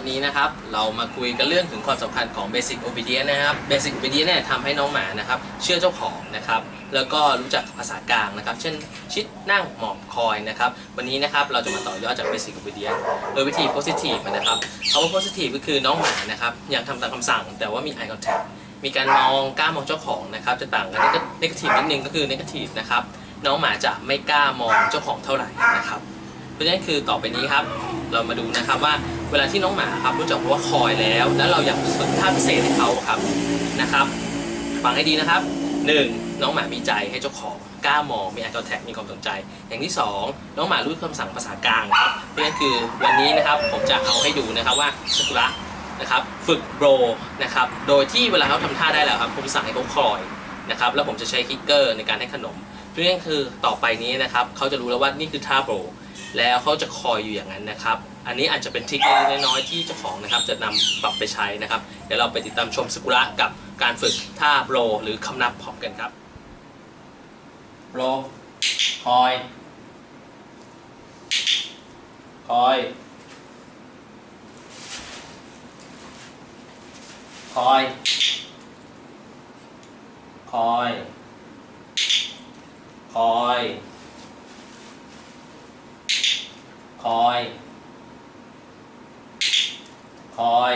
วันนี้นะครับ เรามาคุยกันเรื่องถึงความสำคัญของ Basic Obedience นะครับ Basic Obedience เนี่ยทำให้น้องหมานะครับ เชื่อเจ้าของนะครับ แล้วก็รู้จักภาษากลางนะครับ เช่นชิดนั่งหมอบคอยนะครับ วันนี้นะครับเราจะมาต่อยอดจาก Basic Obedience โดยวิธี Positive นะครับคำว่า Positive ก็คือน้องหมานะครับอยากทำตามคำสั่ง แต่ว่ามี Eye Contact มีการมองกล้ามองเจ้าของนะครับ จะต่างกัน Negative นิดนึงก็คือ Negative นะครับน้องหมาจะไม่กล้ามองเจ้าของเท่าไหร่นะครับ เพราะฉะนั้นคือต่อไปนี้ครับ เรามาดูนะครับว่าเวลาที่น้องหมาครับรู้จักว่าคอยแล้ว แล้วเราอยากฝึกท่าพิเศษให้เขาครับนะครับฟังให้ดีนะครับหนึ่งน้องหมามีใจให้เจ้าของกล้ามองมี eye contact มีความสนใจ อย่างที่สองน้องหมารู้คำสั่งภาษากลางครับเพราะฉะนั้นคือวันนี้นะครับผมจะเอาให้ดูนะครับว่าสกุระนะครับฝึกโบรนะครับโดยที่เวลาเขาทำท่าได้แล้วครับผมสั่งให้เขาคอยนะครับแล้วผมจะใช้คิกเกอร์ในการให้ขนม เพราะฉะนั้นคือต่อไปนี้นะครับเขาจะรู้แล้วว่านี่คือท่าโบรแล้วเขาจะคอยอยู่อย่างนั้นนะครับ อันนี้อาจจะเป็นทริคเล็กน้อยที่เจ้าของนะครับ จะนำปรับไปใช้นะครับ เดี๋ยวเราไปติดตามชมสกุระกับการฝึกท่าโบรหรือคำนับพร้อมกันครับโบรคอย คอย คอย คอย คอย คอย คอย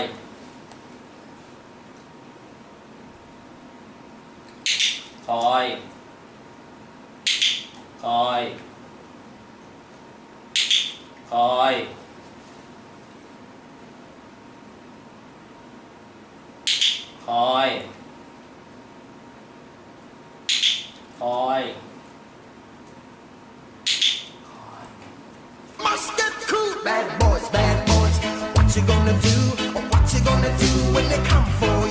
คอย คอย คอยคอย คอย Bad boys, bad boys, what you gonna do? What you gonna do when they come for you?